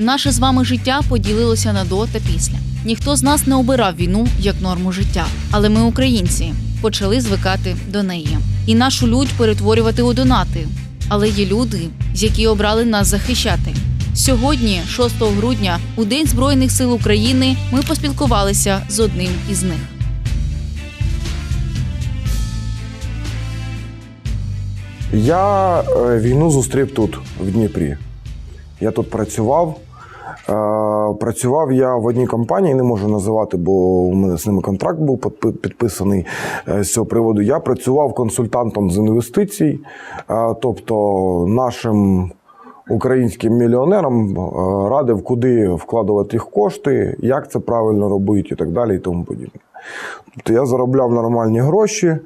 Наше з вами життя поділилося на до та після. Ніхто з нас не обирав війну як норму життя, але ми, українці, почали звикати до неї і нашу лють перетворювати у донати. Але є люди, які обрали нас захищати. Сьогодні, 6 грудня, у День Збройних сил України, ми поспілкувалися з одним із них. Я е, війну зустрів тут, в Дніпрі. Я тут працював. Працював я в одній компанії, не можу називати, бо у мене з ними контракт був підписаний е, з цього приводу. Я працював консультантом з інвестицій, тобто нашим українським мільйонерам е, радив, куди вкладувати їх кошти, як це правильно робити і так далі, і тому подібне. Тобто я заробляв нормальні гроші. Е,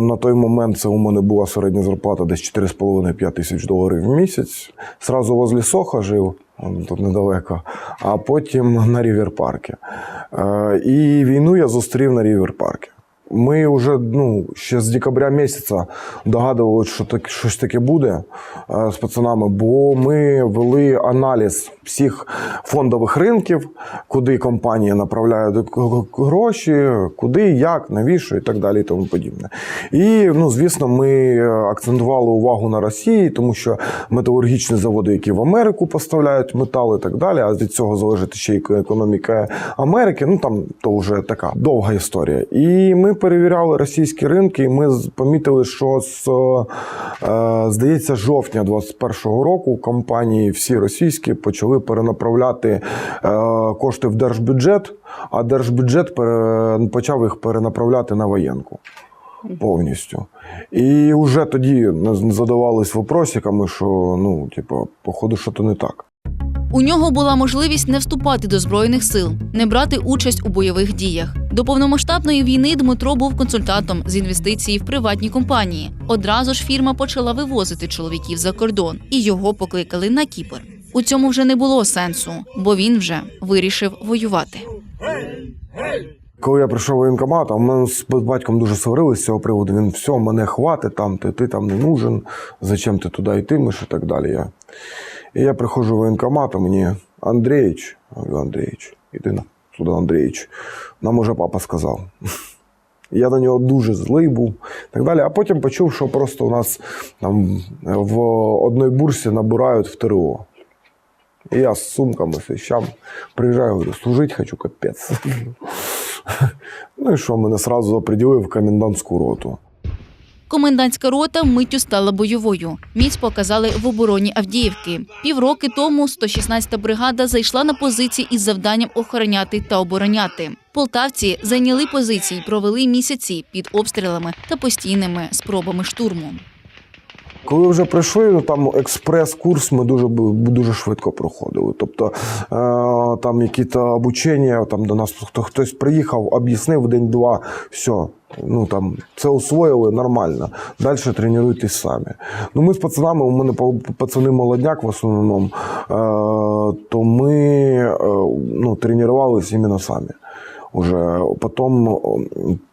на той момент це у мене була середня зарплата десь 4,5-5 тисяч доларів в місяць. Сразу возле Соха жив, тут недалеко, а потім на Рівер-паркі. Е, і війну я зустрів на Рівер-паркі. Ми вже ну, ще з декабря місяця догадувалися, що так, щось таке буде е, з пацанами, бо ми вели аналіз всіх фондових ринків, куди компанії направляють гроші, куди, як, навіщо і так далі, і тому подібне. І ну, звісно, ми акцентували увагу на Росії, тому що металургічні заводи, які в Америку поставляють метал і так далі, а від цього залежить ще й економіка Америки. Ну там то вже така довга історія. І ми перевіряли російські ринки, і ми помітили, що з е, здається, жовтня 21-го року компанії всі російські почали перенаправляти е, кошти в держбюджет, а держбюджет почав їх перенаправляти на воєнку. Повністю. І вже тоді задавались вопросиками, що ну, типу, походу, що то не так. У нього була можливість не вступати до збройних сил, не брати участь у бойових діях. До повномасштабної війни Дмитро був консультантом з інвестицій в приватній компанії. Одразу ж фірма почала вивозити чоловіків за кордон, і його покликали на Кіпр. У цьому вже не було сенсу, бо він вже вирішив воювати. Коли я прийшов в воєнкомат, а ми з батьком дуже сварилися з цього приводу. Він все, мене хватить там, ти, ти там не нужен, зачем ти туди йтимеш і так далі. І я приходжу воєнкомат, а мені Андрійович, Андрійович, іди на сюди, Андрійович. Нам уже папа сказав. Я на нього дуже злий був так далі. А потім почув, що просто у нас там в одній бурсі набирають в ТРО. І я з сумками, з вещами приїжджаю, говорю, служити хочу, капець. Ну і що, мене сразу оприділили в комендантську роту. Комендантська рота миттю стала бойовою. Міць показали в обороні Авдіївки. Півроки тому 116-та бригада зайшла на позиції із завданням охороняти та обороняти. Полтавці зайняли позиції, провели місяці під обстрілами та постійними спробами штурму. Коли вже прийшли, ну там експрес-курс ми дуже дуже швидко проходили. Тобто е, там якісь обучення, там до нас хто хтось приїхав, об'яснив день-два, все. Ну там це освоїли нормально. Далі тренуйтесь самі. Ну ми з пацанами, у мене па- пацани молодняк в основному, е, то ми е, ну, тренувалися іменно самі. Уже потім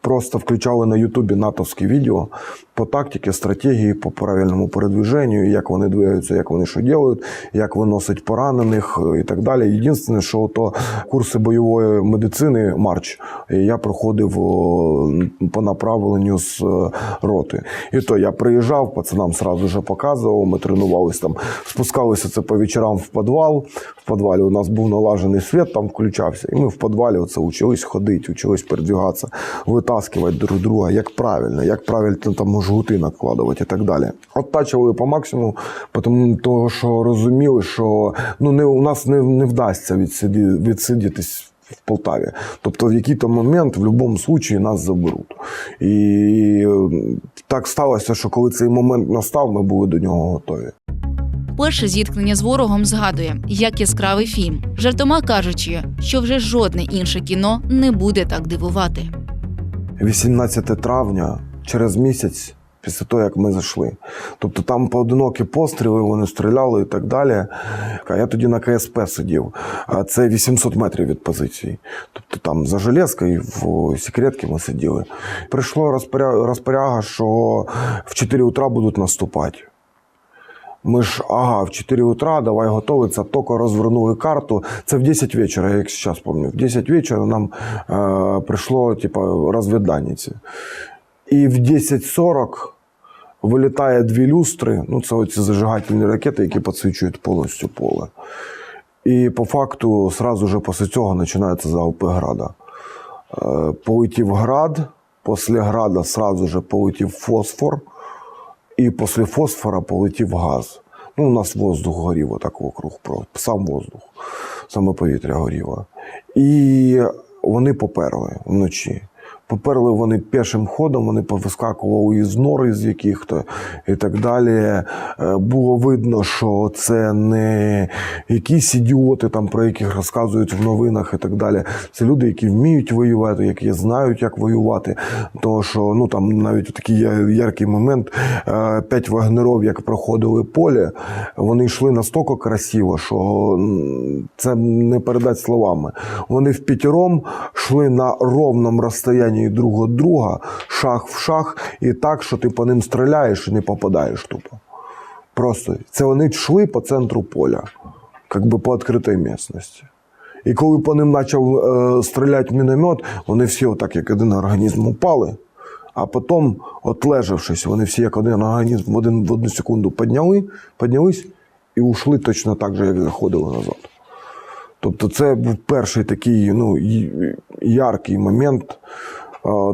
просто включали на Ютубі натовські відео по тактиці, стратегії, по правильному передвіженню, як вони двигаються, як вони що роблять, як виносить поранених е, і так далі. Єдине, що то курси бойової медицини Марч і я проходив по направленню з е, роти. І то я приїжджав, пацанам сразу вже показував, ми тренувалися там, спускалися це по вечорам в підвал. В підвалі у нас був налажений світ, там включався. І ми в підвалі оце учились ходити, учились передвігатися, витаскувати друг друга, як правильно, як правильно там жгути накладувати і так далі. Оттачували по максимуму, тому того, що розуміли, що ну, не, у нас не, не вдасться відсиді, відсидітись в Полтаві. Тобто в який-то момент в будь-якому випадку нас заберуть. І так сталося, що коли цей момент настав, ми були до нього готові. Перше зіткнення з ворогом згадує як яскравий фільм, жартома кажучи, що вже жодне інше кіно не буде так дивувати. 18 травня, через місяць після того, як ми зайшли. Тобто там поодинокі постріли, вони стріляли і так далі. А я тоді на КСП сидів. А це 800 метрів від позиції. Тобто там за железкою в секретці ми сиділи. Прийшло розпоря- розпоряга, що в 4 утра будуть наступати. Ми ж, ага, в 4 утра, давай готовиться, тільки розвернули карту. Це в 10 вечора, як зараз пам'ятаю. В 10 вечора нам е, прийшло, типу, розвідання. ці. І в 10.40 вилітає дві люстри, ну це оці зажигательні ракети, які підсвічують повністю поле. І по факту, сразу же після цього починається залпи града. Е, Полетів град, після града сразу же полетів фосфор, і після фосфора полетів газ. Ну, у нас воздух горів отак вокруг, сам воздух, саме повітря горіло. І вони поперли вночі. Поперли вони пішим ходом, вони повискакували із нори з яких-то і так далі. Е, Було видно, що це не якісь ідіоти, там, про яких розказують в новинах і так далі. Це люди, які вміють воювати, які знають, як воювати. Тому що ну, там навіть такий яркий момент. е, П'ять вагнеров, як проходили поле, вони йшли настільки красиво, що це не передати словами. Вони в п'ятером йшли на ровному розстоянні друг від друга, шаг в шаг, і так, що ти по ним стріляєш і не попадаєш тупо. Просто це вони йшли по центру поля, як би по відкритій місцевості. І коли по ним почав е, стріляти міномет, вони всі, отак, як один організм, упали. А потім, отлежавшись, вони всі як один організм в, один, в одну секунду підняли, піднялись і ушли точно так же, як заходили назад. Тобто, це був перший такий ну, яркий момент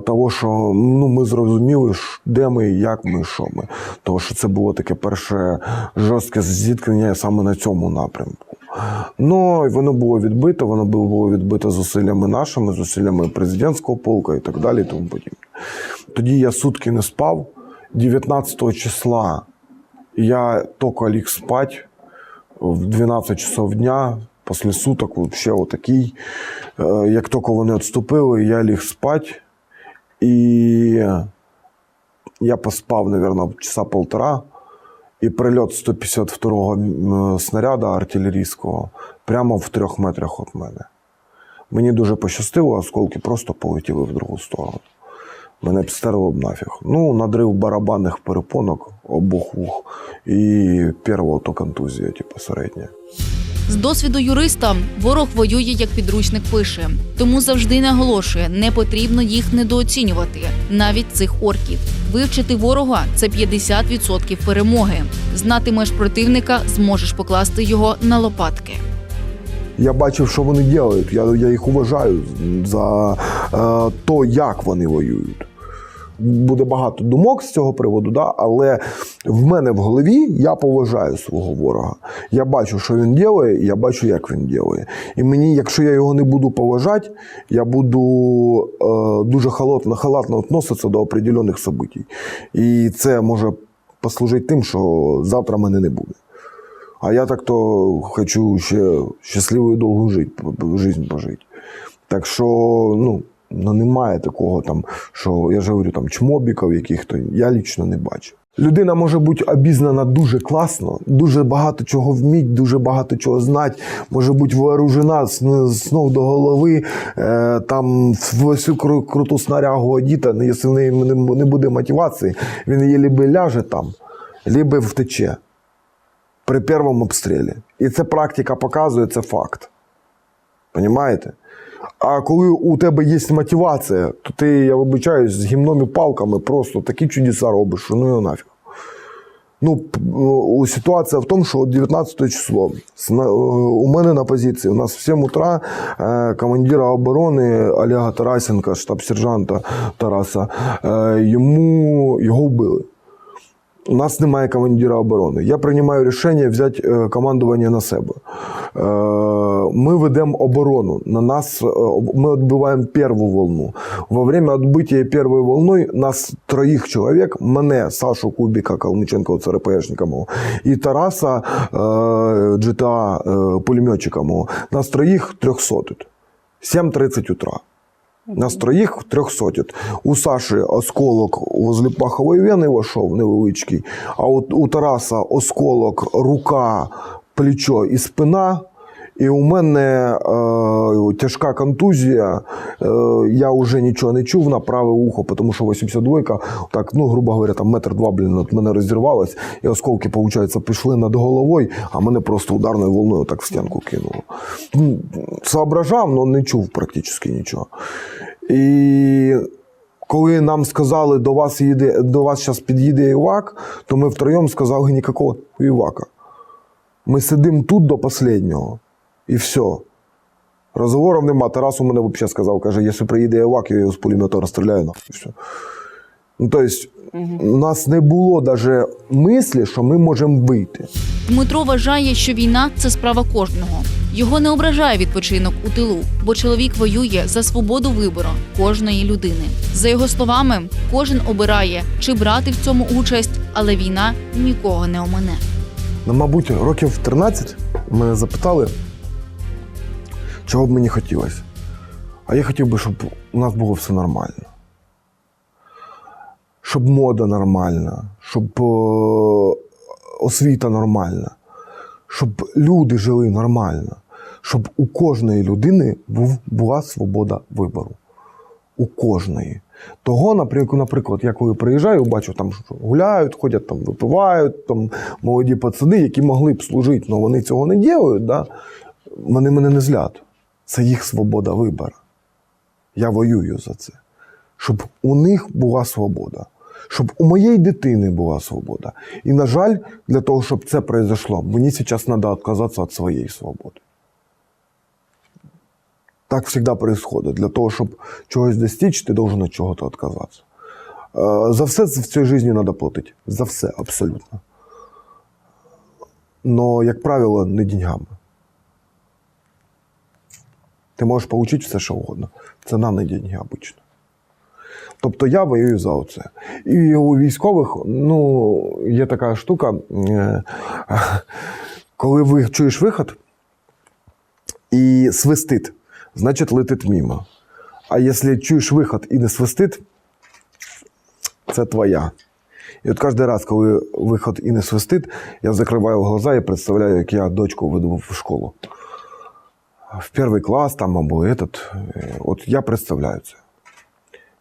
того, що ну, ми зрозуміли, де ми, як ми, що ми. Тому що це було таке перше жорстке зіткнення саме на цьому напрямку. Ну, воно було відбито, воно було відбито зусиллями нашими, зусиллями президентського полка і так далі. Тому подібне. Тоді я сутки не спав. 19 числа я тільки ліг спать в 12 часов дня, після суток, вообще отакий. Е, Як тільки вони відступили, я ліг спать. І я поспав, мабуть, часа полтора. І прильот 152-го м, снаряда артилерійського прямо в трьох метрах від мене. Мені дуже пощастило, осколки просто полетіли в другу сторону. Мене б стерло б нафіг. Ну, надрив барабанних перепонок обох вух і перша то контузія, типу, середня. З досвіду юриста ворог воює, як підручник пише, тому завжди наголошує, не потрібно їх недооцінювати, навіть цих орків. Вивчити ворога це 50% перемоги. Знатимеш противника, зможеш покласти його на лопатки. Я бачив, що вони роблять. Я, я їх уважаю за е, то, як вони воюють. Буде багато думок з цього приводу, да? але в мене в голові я поважаю свого ворога. Я бачу, що він робить, і я бачу, як він робить. І мені, якщо я його не буду поважати, я буду е, дуже халатно, халатно відноситися до определених событий. І це може послужити тим, що завтра мене не буде. А я так-то хочу ще щасливу і довгу жизнь пожити. Так що, ну, ну немає такого там, що я ж говорю, там чмобіків яких-то я лічно не бачу. Людина може бути обізнана дуже класно, дуже багато чого вміть, дуже багато чого знати, може бути вооружена з, ног до голови, е, там всю кру- круту снарягу одіта, якщо в неї не, буде мотивації, він її либо ляже там, либо втече при першому обстрілі. І це практика показує, це факт. Понімаєте? А коли у тебе є мотивація, то ти, я вибачаюсь, з гімном і палками просто такі чудеса робиш, що ну його нафіг. Ну, ситуація в тому, що 19 число е, у мене на позиції, у нас в 7 утра е, командира оборони Олега Тарасенка, штаб-сержанта Тараса, е, йому його вбили. У нас немає командира оборони. Я приймаю рішення взяти е, командування на себе. Е, Ми ведемо оборону. На нас е, ми відбиваємо першу волну. Во время відбиття першої волни нас троїх чоловік, мене, Сашу Кубіка, Калмиченко, це РПшника мого, і Тараса GTA пулеметчика мого. Нас троїх трьохсотить. 7.30 утра. Нас троїх трьохсотит. У Саші осколок возле пахової вени вийшов невеличкий, а от у Тараса осколок, рука, плечо і спина. І у мене е, тяжка контузія. Е, я вже нічого не чув на праве ухо, тому що 82-ка, так, ну, грубо говоря, там метр два, блін, от мене розірвалось, і осколки, виходить, пішли над головою, а мене просто ударною волною так в стінку кинуло. Ну, Соображав, але не чув практично нічого. І коли нам сказали, до вас їде, до вас зараз під'їде івак, то ми втроєм сказали ніякого івака. Ми сидимо тут до останнього. І все. Розговорів нема. Тарас у мене взагалі сказав, каже, якщо приїде івак, я його з пулемета розстріляю нахуй. і Все. Ну, тобто, у нас не було навіть мислі, що ми можемо вийти. Дмитро вважає, що війна це справа кожного. Його не ображає відпочинок у тилу, бо чоловік воює за свободу вибору кожної людини. За його словами, кожен обирає, чи брати в цьому участь, але війна нікого не омине. Ну, мабуть, років 13 мене запитали, чого б мені хотілося. А я хотів би, щоб у нас було все нормально. Щоб мода нормальна, щоб е, освіта нормальна, щоб люди жили нормально, щоб у кожної людини був, була свобода вибору. У кожної. Того, наприклад, я коли приїжджаю, бачу, там гуляють, ходять, там випивають, там молоді пацани, які могли б служити, але вони цього не роблять, да? вони мене не злять. Це їх свобода вибору. Я воюю за це. Щоб у них була свобода, щоб у моєї дитини була свобода. І, на жаль, для того, щоб це произошло, мені зараз треба відказатися від своєї свободи. Так завжди происходит. Для того, щоб чогось достичь, ти должен від чого-то відказатися. Е, За все в цій житті треба платити. За все, абсолютно. Но, як правило, не деньгами. Ти можеш отримати все, що угодно. Ціна не деньги обично. Тобто я воюю за оце. І у військових ну, є така штука, е, коли ви чуєш виход і свистить, значить летить мимо. А якщо чуєш виход і не свистить, це твоя. І от кожен раз, коли виход і не свистить, я закриваю глаза і представляю, як я дочку веду в школу. В перший клас там або этот. Е, От я представляю це.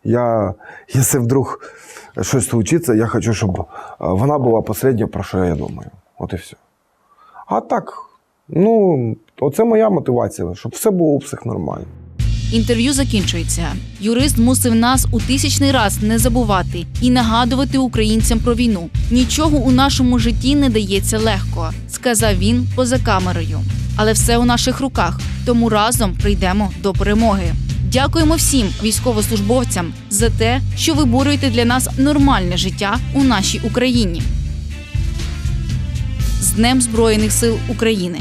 Я, якщо вдруг щось случиться, я хочу, щоб вона була последня, про що я думаю. От і все. А так, ну, оце моя мотивація, щоб все було у всіх нормально. Інтерв'ю закінчується. Юрист мусив нас у тисячний раз не забувати і нагадувати українцям про війну. Нічого у нашому житті не дається легко, сказав він поза камерою. Але все у наших руках, тому разом прийдемо до перемоги. Дякуємо всім військовослужбовцям за те, що виборюєте для нас нормальне життя у нашій Україні. З Днем Збройних сил України!